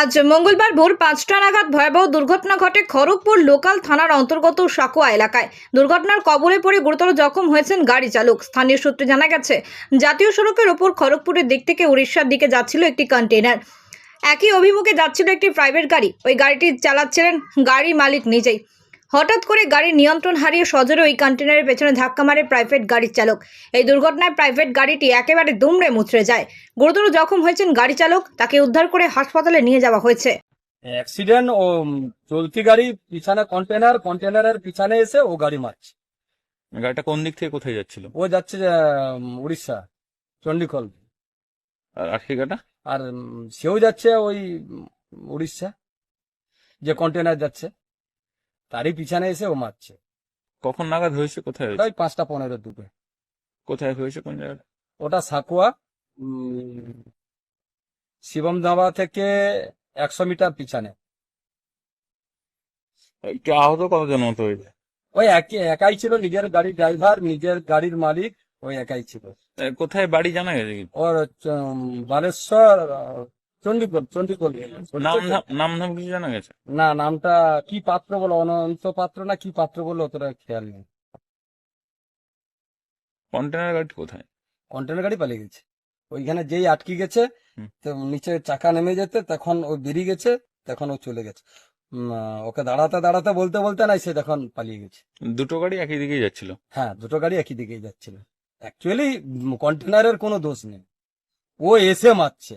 আজ মঙ্গলবার ভোর পাঁচটা নাগাদ ভয়াবহ দুর্ঘটনা ঘটে খড়গপুর লোকাল থানার অন্তর্গত সাকুয়া এলাকায়। দুর্ঘটনার কবলে পড়ে গুরুতর জখম হয়েছেন গাড়ি চালক। স্থানীয় সূত্রে জানা গেছে, জাতীয় সড়কের ওপর খড়গপুরের দিক থেকে উড়িষ্যার দিকে যাচ্ছিল একটি কন্টেইনার। একই অভিমুখে যাচ্ছিল একটি প্রাইভেট গাড়ি। ওই গাড়িটি চালাচ্ছিলেন গাড়ি মালিক নিজেই। হঠাৎ করে গাড়ির নিয়ন্ত্রণ হারিয়ে সজোরে ওই কন্টেনারের পেছনে ধাক্কা মারে প্রাইভেট গাড়ির চালক। এই দুর্ঘটনায় প্রাইভেট গাড়িটি একেবারে দুমড়ে মুচড়ে যায়। গুরুতর জখম হয়েছেন গাড়ি চালক তাকে উদ্ধার করে হাসপাতালে নিয়ে যাওয়া হয়েছে। অ্যাক্সিডেন্ট ও চলতি গাড়ি পিছনে কন্টেনার কন্টেনারের পিছনে এসে ও গাড়ি মারছে। গাড়িটা কোন দিক থেকে কোথায় যাচ্ছিল? ও যাচ্ছে উম, উড়িষ্যা চণ্ডীখল আর আশিকাটা আর উম, সেও যাচ্ছে ওই উম, উড়িষ্যা যে কন্টেনার যাচ্ছে। তারই পিছনে এসে ও মারছে। কখন নাগাদ হয়েছে? কোথায় হয়েছে? ওই পাঁচটা পনেরো দুটো। কোথায় হয়েছে কোন জায়গাটা ওটা সাকুয়া শিবম ধাবা থেকে একশো মিটার পিছনে। একটু আহত কতজন মতো হয়েছে? ওই একই একাই ছিল নিজের গাড়ির ড্রাইভার নিজের গাড়ির মালিক ওই একাই ছিল। কোথায় বাড়ি জানা গেছে ওর বালেশ্বর আহ, চণ্ডীপুর চণ্ডীপুর নাম নাম কিছু জানা গেছে? না নামটা কি পাত্র বলো? অনন্ত পাত্র না কি পাত্র বলো অতটা খেয়াল নেই। কন্টেনার গাড়িটি কোথায়? কন্টেনার গাড়ি পালিয়ে গেছে। ওইখানে যেই আটকে গেছে তো নিচে চাকা নেমে যেতে তখন ও বেরিয়ে গেছে তখন ও চলে গেছে। ওকে দাঁড়াতে দাঁড়াতে বলতে বলতে নাই সে তখন পালিয়ে গেছে। দুটো গাড়ি একই দিকেই যাচ্ছিল? হ্যাঁ দুটো গাড়ি একই দিকেই যাচ্ছিল। অ্যাকচুয়ালি কন্টেনারের কোনো দোষ নেই। ও এসে মারছে।